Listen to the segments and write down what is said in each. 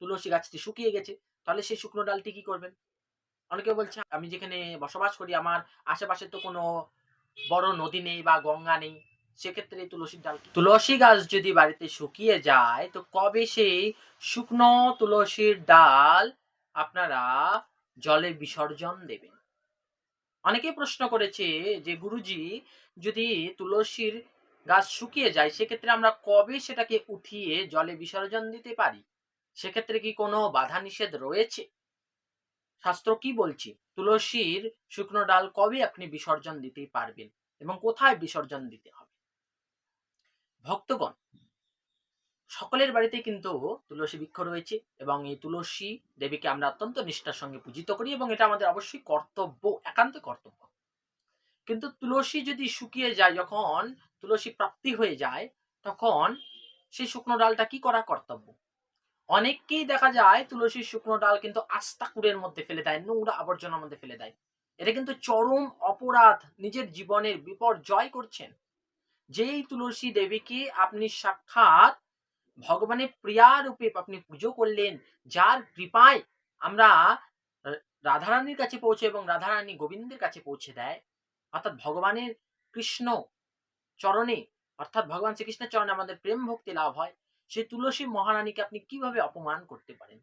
তুলসী গাছটি শুকিয়ে গেছে, তাহলে সেই শুকনো ডালটি কি করবেন? অনেকে বলছে, আমি যেখানে বসবাস করি, আমার আশেপাশে তো কোনো বড় নদী নেই বা গঙ্গা নেই, সেক্ষেত্রে তুলসীর ডাল তুলসী গাছ যদি বাড়িতে শুকিয়ে যায়, তো কবে সেই শুকনো তুলসীর ডাল আপনারা জলে বিসর্জন দেবেন? অনেকেই প্রশ্ন করেছে যে, গুরুজি, যদি তুলসীর গাছ শুকিয়ে যায়, সেক্ষেত্রে আমরা কবে সেটাকে উঠিয়ে জলে বিসর্জন দিতে পারি? সেক্ষেত্রে কি কোনো বাধা নিষেধ রয়েছে? শাস্ত্র কি বলছে? তুলসীর শুকনো ডাল কবে আপনি বিসর্জন দিতে পারবেন এবং কোথায় বিসর্জন দিতে হবে? ভক্তগণ, সকলের বাড়িতে কিন্তু তুলসী বৃক্ষ রয়েছে এবং এই তুলসী দেবীকে আমরা অত্যন্ত নিষ্ঠার সঙ্গে পূজিত করি এবং এটা আমাদের অবশ্যই কর্তব্য, একান্ত কর্তব্য। কিন্তু তুলসী যদি শুকিয়ে যায়, যখন তুলসী প্রাপ্তি হয়ে যায়, তখন সেই শুকনো ডালটা কি করা কর্তব্য? অনেককেই দেখা যায় তুলসীর শুকনো ডাল কিন্তু আস্তাকুড়ের মধ্যে ফেলে দেয়, নোংরা আবর্জনার মধ্যে ফেলে দেয়। এটা কিন্তু চরম অপরাধ নিজের জীবনের বিপর্যয় করছেন। যেই তুলসী দেবীকে আপনি সাক্ষাৎ ভগবানের প্রিয়া রূপে আপনি পুজো করলেন, যার কৃপায় আমরা রাধারানীর কাছে পৌঁছে এবং রাধারানী গোবিন্দের কাছে পৌঁছে দেয়, অর্থাৎ ভগবানের কৃষ্ণ চরণে, অর্থাৎ ভগবান শ্রীকৃষ্ণের চরণে আমাদের প্রেম ভক্তি লাভ হয়। সেই তুলসী মহারানীকে আপনি কীভাবে অপমান করতে পারেন?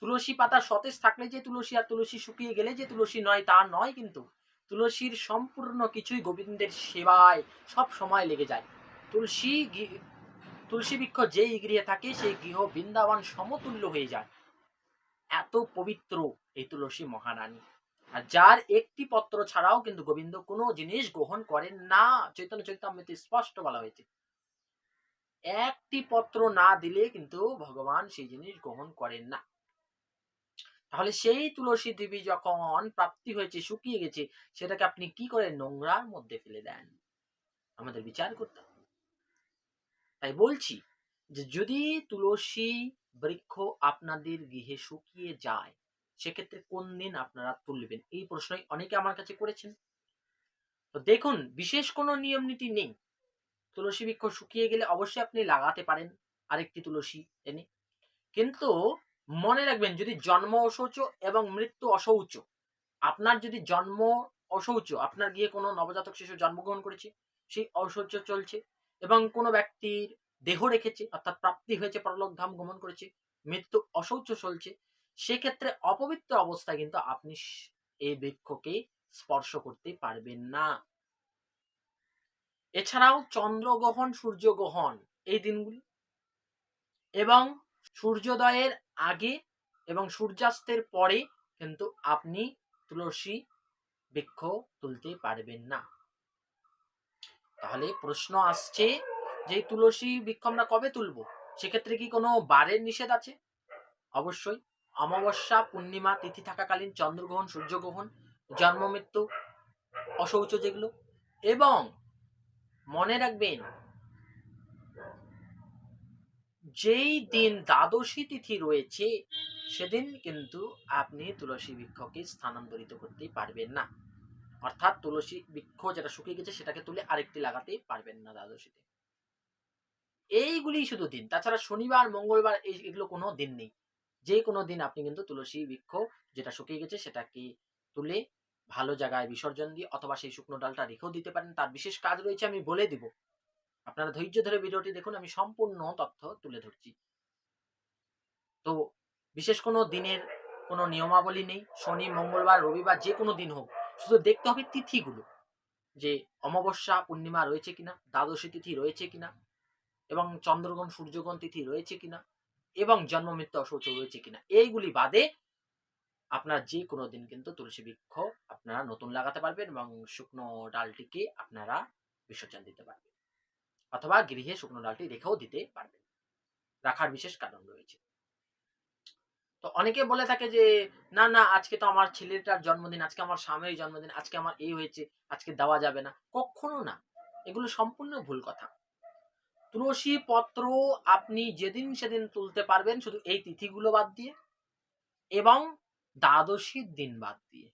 তুলসী পাতা সতেজ থাকলে যে তুলসী আর তুলসী শুকিয়ে গেলে যে তুলসী নয় তা নয় কিন্তু তুলসীর সম্পূর্ণ কিছুই গোবিন্দের সেবায় সব সময় লেগে যায়। তুলসী তুলসী বৃক্ষ যেই গৃহে থাকে সেই গৃহ বৃন্দাবন সমতুল্য হয়ে যায়। এত পবিত্র এই তুলসী মহারানী। আর যার একটি পত্র ছাড়াও কিন্তু গোবিন্দ কোনো জিনিস গ্রহণ করেন না। চৈতন্য চৈতন্যতে স্পষ্ট বলা হয়েছে। একটি পত্র না দিলে কিন্তু ভগবান সেই জিনিস গ্রহণ করেন না। তাহলে সেই তুলসী দেবী যখন প্রাপ্তি হয়েছে, শুকিয়ে গেছে, সেটাকে আপনি কি করে নোংরার মধ্যে ফেলে দেন? আমাদের বিচার করতে হবে। তাই বলছি যে, যদি তুলসী বৃক্ষ আপনাদের গৃহে শুকিয়ে যায়, সেক্ষেত্রে কোন দিন আপনারা তুলবেন? এই প্রশ্নই অনেকে আমার কাছে করেছেন। তো দেখুন, বিশেষ কোনো নিয়ম নীতি নেই। তুলসী বৃক্ষ শুকিয়ে গেলে অবশ্যই আপনি লাগাতে পারেন আরেকটি তুলসী এনে। কিন্তু মনে রাখবেন, যদি জন্ম অশৌচ এবং মৃত্যু অশৌচ আপনার যদি জন্ম অশৌচ আপনার গিয়ে কোনো নবজাতক শিশু জন্মগ্রহণ করেছে, সেই অশৌচ চলছে এবং কোনো ব্যক্তির দেহ রেখেছে, অর্থাৎ প্রাপ্তি হয়েছে, পরলোক ধাম গমন করেছে, মৃত্যু অশৌচ চলছে, সেক্ষেত্রে অপবিত্র অবস্থায় কিন্তু আপনি এই বৃক্ষকে স্পর্শ করতে পারবেন না। এছাড়াও চন্দ্রগ্রহণ, সূর্যগ্রহণ এই দিনগুলি এবং সূর্যোদয়ের আগে এবং সূর্যাস্তের পরে কিন্তু আপনি তুলসী বৃক্ষ তুলতে পারবেন না। তাহলে প্রশ্ন আসছে যে তুলসী বৃক্ষ আমরা কবে তুলব? সেক্ষেত্রে কি কোনো বারের নিষেধ আছে? অবশ্যই। অমাবস্যা, পূর্ণিমা, তিথি থাকাকালীন চন্দ্রগ্রহণ, সূর্যগ্রহণ জন্ম মৃত্যু অশৌচ যেগুলো এবং মনে রাখবেন, যেই দিন দ্বাদশী তিথি রয়েছে, সেদিন কিন্তু আপনি তুলসী বৃক্ষকে স্থানান্তরিত করতে পারবেন না। অর্থাৎ তুলসী বৃক্ষ যেটা শুকিয়ে গেছে, সেটাকে তুলে আরেকটি লাগাতে পারবেন না দ্বাদশীতে। এইগুলি শুধু দিন। তাছাড়া শনিবার, মঙ্গলবার এগুলো কোনো দিন নেই। যে কোনো দিন আপনি কিন্তু তুলসী বৃক্ষ যেটা শুকিয়ে গেছে, সেটাকে তুলে ভালো জায়গায় বিসর্জন দিয়ে অথবা সেই শুকনো ডালটা রেখেও দিতে পারেন। তার বিশেষ কাজ রয়েছে, আমি বলে দিব। আপনারা ধৈর্য ধরে ভিডিওটি দেখুন, আমি সম্পূর্ণ তথ্য তুলে ধরছি। তো বিশেষ কোনো দিনের কোনো নিয়মাবলী নেই। শনি, মঙ্গলবার, রবিবার যে কোনো দিন হোক, শুধু দেখতে হবে তিথিগুলো, যে অমাবস্যা, পূর্ণিমা রয়েছে কিনা, দ্বাদশী তিথি রয়েছে কিনা, এবং চন্দ্রগ্রহণ, সূর্যগ্রহণ তিথি রয়েছে কিনা, এবং জন্ম মৃত্যু অশৌচ রয়েছে কিনা। এইগুলি বাদে আপনার যে কোনো দিন কিন্তু তুলসী বৃক্ষ আপনারা নতুন লাগাতে পারবেন এবং শুকনো ডালটিকে আপনারা বিসর্জন দিতে পারবেন। অথবা গৃহে শুকনো ডালটি রেখেও দিতে পারবেন। রাখার বিশেষ কারণ রয়েছে। তো অনেকে বলে থাকে যে, না না, আজকে তো আমার ছেলেটার জন্মদিন, আজকে আমার স্বামীর জন্মদিন, আজকে আমার এই হয়েছে, আজকে দেওয়া যাবে না। কখনো না। এগুলো সম্পূর্ণ ভুল কথা। তুলসী পত্র আপনি যেদিন সেদিন তুলতে পারবেন শুধু এই তিথিগুলো বাদ দিয়ে এবং দ্বাদশীর দিন বাদ দিয়ে।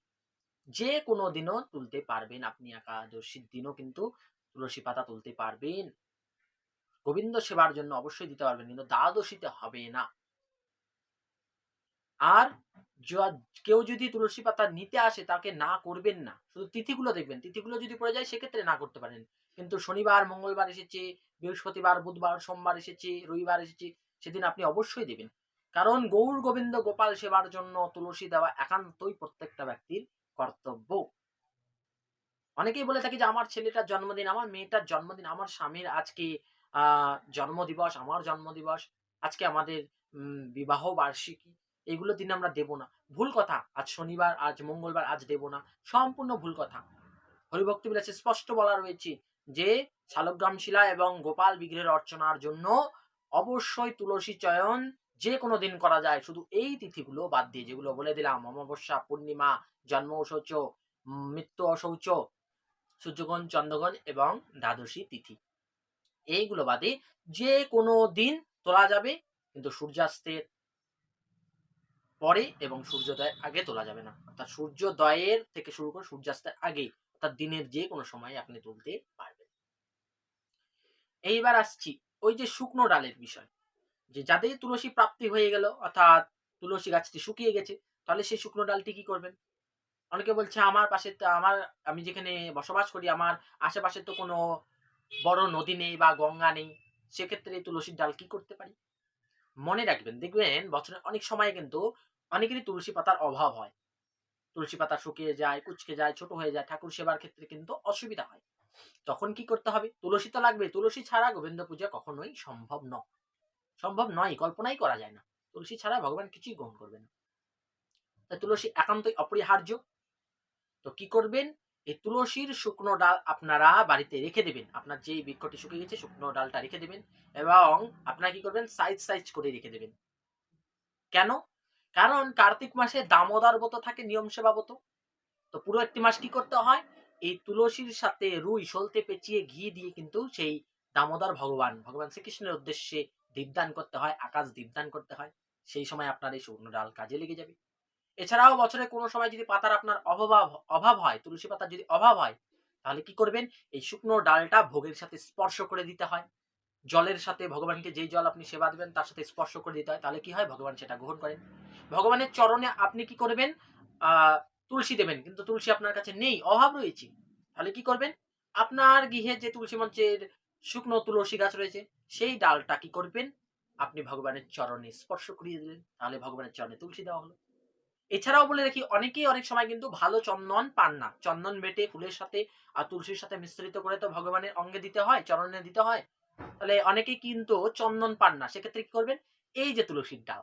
যে কোনো দিনও তুলতে পারবেন আপনি একাদশীর দিনও কিন্তু তুলসী পাতা তুলতে পারবেন। গোবিন্দ সেবার জন্য অবশ্যই দিতে পারবেন, কিন্তু দ্বাদশীতে হবে না। আর কেউ যদি তুলসী পাতা নিতে আসে তাকে না করবেন না। শুধু তিথিগুলো দেখবেন, তিথিগুলো যদি পড়ে যায় সেক্ষেত্রে না করতে পারেন। কিন্তু শনিবার, মঙ্গলবার এসেছে, বৃহস্পতিবার, বুধবার, সোমবার এসেছে, রবিবার এসেছে, সেদিন আপনি অবশ্যই দেবেন। কারণ গৌর গোবিন্দ গোপাল সেবার জন্য তুলসী দেওয়া একান্তই প্রত্যেকটা ব্যক্তির কর্তব্য। অনেকেই বলে থাকি যে, আমার ছেলেটার জন্মদিন, আমার মেয়েটার জন্মদিন, আমার স্বামীর আজকে জন্মদিবস, আমার জন্মদিবস, আজকে আমাদের বিবাহ বার্ষিকী, এগুলো দিন আমরা দেব না। ভুল কথা, আজ শনিবার, আজ মঙ্গলবার, আজ দেব না। সম্পূর্ণ ভুল কথা। হরিভক্তি বিলাসে স্পষ্ট বলা রয়েছে যে, শালগ্রাম শিলা এবং গোপাল বিগ্রহের অর্চনার জন্য অবশ্যই তুলসী চয়ন যে কোনো দিন করা যায়। শুধু এই তিথিগুলো বাদ দিয়ে, যেগুলো বলে দিলাম, অমাবস্যা, পূর্ণিমা জন্ম অশৌচ মৃত্যু অশৌচ, সূর্যগ্রহণ, চন্দ্রগ্রহণ এবং দ্বাদশী তিথি। এইগুলো বাদে যে কোনো দিন তোলা যাবে, কিন্তু সূর্যাস্তের পরে এবং সূর্যোদয়ের আগে তোলা যাবে না। অর্থাৎ সূর্যোদয়ের থেকে শুরু করে সূর্যাস্তের আগে, অর্থাৎ দিনের যে কোনো সময় আপনি তুলতে পারবেন। এইবার আসছি ওই যে শুকনো ডালের বিষয়। যে যাদের তুলসী প্রাপ্তি হয়ে গেল, অর্থাৎ তুলসী গাছটি শুকিয়ে গেছে, তাহলে সেই শুকনো ডালটি কি করবেন? অনেকে বলছে আমার পাশে আমার, আমি যেখানে বসবাস করি, আমার আশেপাশে তো কোনো বড় নদী নেই বা গঙ্গা নেই, সেক্ষেত্রে তুলসীর ডাল কি করতে পারি? মনে রাখবেন, দেখবেন বছরের অনেক সময় কিন্তু অনেকেরই তুলসী পাতার অভাব হয়। তুলসী পাতা শুকিয়ে যায়, কুচকে যায়, ছোট হয়ে যায়, ঠাকুর সেবার ক্ষেত্রে কিন্তু অসুবিধা হয়। তখন কি করতে হবে? তুলসী তো লাগবে, তুলসী ছাড়া গোবিন্দ পূজা কখনোই সম্ভব নয়। সম্ভব নয়, কল্পনাই করা যায় না। তুলসী ছাড়া ভগবান কিছুই গ্রহণ করবে না। তুলসী একান্তই অপরিহার্য তো কি করবেন? এই তুলসীর শুকনো ডাল আপনারা বাড়িতে রেখে দেবেন। আপনার যে বৃক্ষটি শুকিয়ে গেছে শুকনো ডালটা রেখে দেবেন এবং আপনারা কি করবেন? সাইজ সাইজ করে রেখে দেবেন। কেন? কারণ কার্তিক মাসে দামোদর ব্রত থাকে, নিয়ম সেবা ব্রত। তো পুরো একটি মাস কি করতে হয়? এই তুলসীর সাথে রুই সলতে পেঁচিয়ে ঘি দিয়ে কিন্তু সেই দামোদর ভগবান ভগবান শ্রীকৃষ্ণের উদ্দেশ্যে দীপদান করতে হয়, আকাশ দীপদান করতে হয়। সেই সময় আপনার এই শুকনো ডাল কাজে লেগে যাবে। এছাড়াও বছরে কোনো সময় যদি পাতার আপনার অভাব অভাব হয়, তুলসী পাতার যদি অভাব হয়, তাহলে কি করবেন? এই শুকনো ডালটা ভোগের সাথে স্পর্শ করে দিতে হয়। জলের সাথে ভগবানকে যেই জল আপনি সেবা দেবেন, তার সাথে স্পর্শ করে দিতে হয়। তাহলে কি হয়? ভগবান সেটা গ্রহণ করেন। ভগবানের চরণে আপনি কি করবেন? তুলসী দেবেন। কিন্তু তুলসী আপনার কাছে নেই, অভাব রয়েছে। তাহলে কি করবেন? আপনার গৃহে যে তুলসী মঞ্চের শুকনো তুলসী গাছ রয়েছে, সেই ডালটা কি করবেন? আপনি ভগবানের চরণে স্পর্শ করিয়ে দিলেন। তাহলে ভগবানের চরণে তুলসী দেওয়া হলো। এছাড়াও বলে রাখি, অনেকেই অনেক সময় কিন্তু ভালো চন্দন পান না। চন্দন বেটে ফুলের সাথে আর তুলসীর সাথে মিশ্রিত করে তো ভগবানের অঙ্গে দিতে হয়, চরণে দিতে হয়। তাহলে অনেকেই কিন্তু চন্দন পান না। সেক্ষেত্রে কি করবেন? এই যে তুলসীর ডাল,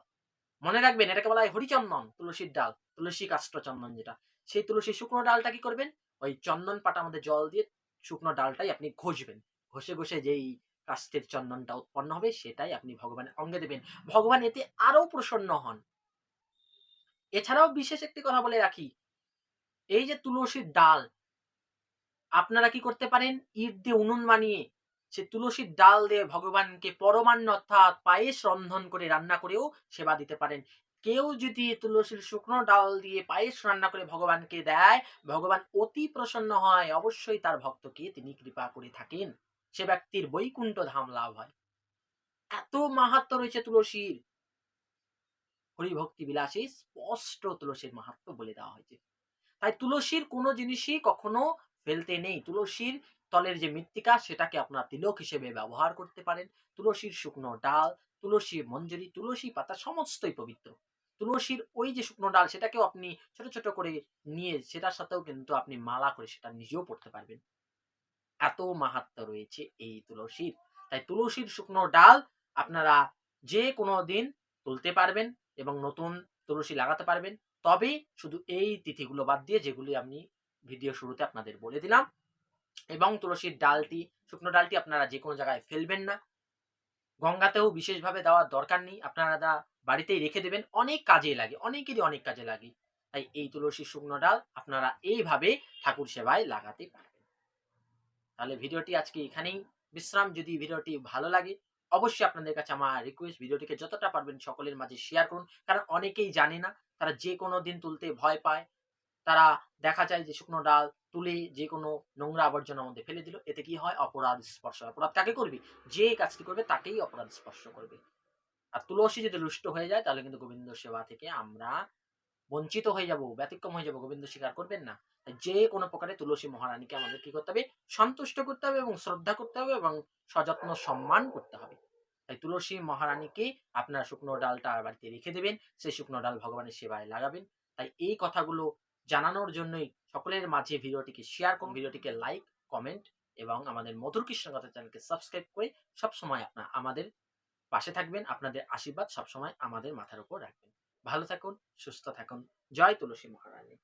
মনে রাখবেন এটাকে বলা হয় হরিচন্দন, তুলসীর ডাল, তুলসী কাষ্ঠ চন্দন যেটা। সেই তুলসীর শুকনো ডালটা কি করবেন? ওই চন্দন পাটার মধ্যে জল দিয়ে শুকনো ডালটাই আপনি ঘষবেন। ঘষে ঘষে যেই কাষ্টের চন্দনটা উৎপন্ন হবে সেটাই আপনি ভগবানের অঙ্গে দেবেন। ভগবান এতে আরও প্রসন্ন হন। এছাড়াও বিশেষ একটি কথা বলে রাখি। এই যে তুলসীর ডাল, আপনারা কি করতে পারেন? ইট দিয়ে উনুন বানিয়ে সে তুলসীর ডাল দিয়ে ভগবানকে পরমান্ন অর্থাৎ পায়েস রন্ধন করে রান্না করেও সেবা দিতে পারেন। কেউ যদি তুলসীর শুকনো ডাল দিয়ে পায়েস রান্না করে ভগবানকে দেয়, ভগবান অতি প্রসন্ন হয়, অবশ্যই তার ভক্তকে তিনি কৃপা করে থাকেন। সে ব্যক্তির বৈকুণ্ঠ ধাম লাভ হয়। এত মাহাত্ম রয়েছে তুলসীর। হরিভক্তি বিলাসে স্পষ্ট তুলসীর মাহাত্ম বলে দেওয়া হয়েছে। তাই তুলসীর কোনো জিনিসই কখনো ফেলতে নেই। তুলসীর তলের যে মৃত্তিকা, সেটাকে আপনার তিলক হিসেবে ব্যবহার করতে পারেন। তুলসীর শুকনো ডাল তুলসী মঞ্জরি, তুলসী পাতা সমস্তই পবিত্র। তুলসীর ওই যে শুকনো ডাল, সেটাকেও আপনি ছোট ছোট করে নিয়ে সেটার সাথেও কিন্তু আপনি মালা করে সেটা নিজেও পড়তে পারবেন। এত মাহাত্ম রয়েছে এই তুলসীর। তাই তুলসীর শুকনো ডাল আপনারা যে কোনো দিন তুলতে পারবেন। এবং নতুন তুলসী লাগাতে পারবেন। তবে শুধু এই তিথিগুলো বাদ দিয়ে যেগুলি আমি ভিডিও শুরুতে আপনাদের বলে দিলাম এবং তুলসীর ডালটি, শুকনো ডালটি আপনারা যে কোনো জায়গায় ফেলবেন না। গঙ্গাতেও বিশেষভাবে দেওয়ার দরকার নেই। আপনারা দা বাড়িতেই রেখে দেবেন। অনেক কাজে লাগে, অনেকেরই অনেক কাজে লাগে। তাই এই তুলসীর শুকনো ডাল আপনারা এইভাবে ঠাকুর সেবায় লাগাতে পারবেন। তাহলে ভিডিওটি আজকে এখানেই। বিশ্রাম যদি ভিডিওটি ভালো লাগে অবশ্যই আপনাদের কাছে আমার রিকোয়েস্ট ভিডিওটিকে যতটা পারবেন সকলের মাঝে শেয়ার করুন। কারণ অনেকেই জানে না, তারা যে কোনো দিন তুলতে ভয় পায়। তারা দেখা যায় যে শুকনো ডাল তুলে যে কোনো নোংরা আবর্জনার মধ্যে ফেলে দিল, এতে কি হয়? অপরাধ স্পর্শ অপরাধ কাকে করবে? যে কাজটি করবে, তাকেই অপরাধ স্পর্শ করবে। আর তুলসী যদি রুষ্ট হয়ে যায়, তাহলে কিন্তু গোবিন্দ সেবা থেকে আমরা বঞ্চিত হয়ে যাব, ব্যতিক্রম হয়ে যাব। গোবিন্দ স্বীকার করবেন না। যে কোনো প্রকারে তুলসী মহারানীকে আমাদের কি করতে হবে? সন্তুষ্ট করতে হবে এবং শ্রদ্ধা করতে হবে এবং সযত্ন সম্মান করতে হবে। তাই তুলসী মহারানীকে আপনার শুকনো ডালটা বাড়িতে রেখে দেবেন, সেই শুকনো ডাল ভগবানের সেবায় লাগাবেন। তাই এই কথাগুলো জানানোর জন্যই সকলের মাঝে ভিডিওটিকে শেয়ার করুন, ভিডিওটিকে লাইক কমেন্ট এবং আমাদের মধুর কৃষ্ণ কথা চ্যানেলকে সাবস্ক্রাইব করে সবসময় আপনার আমাদের পাশে থাকবেন, আপনাদের আশীর্বাদ সবসময় আমাদের মাথার উপর রাখবেন। ভালো থাকুন, সুস্থ থাকুন। জয় তুলসী মহারানী।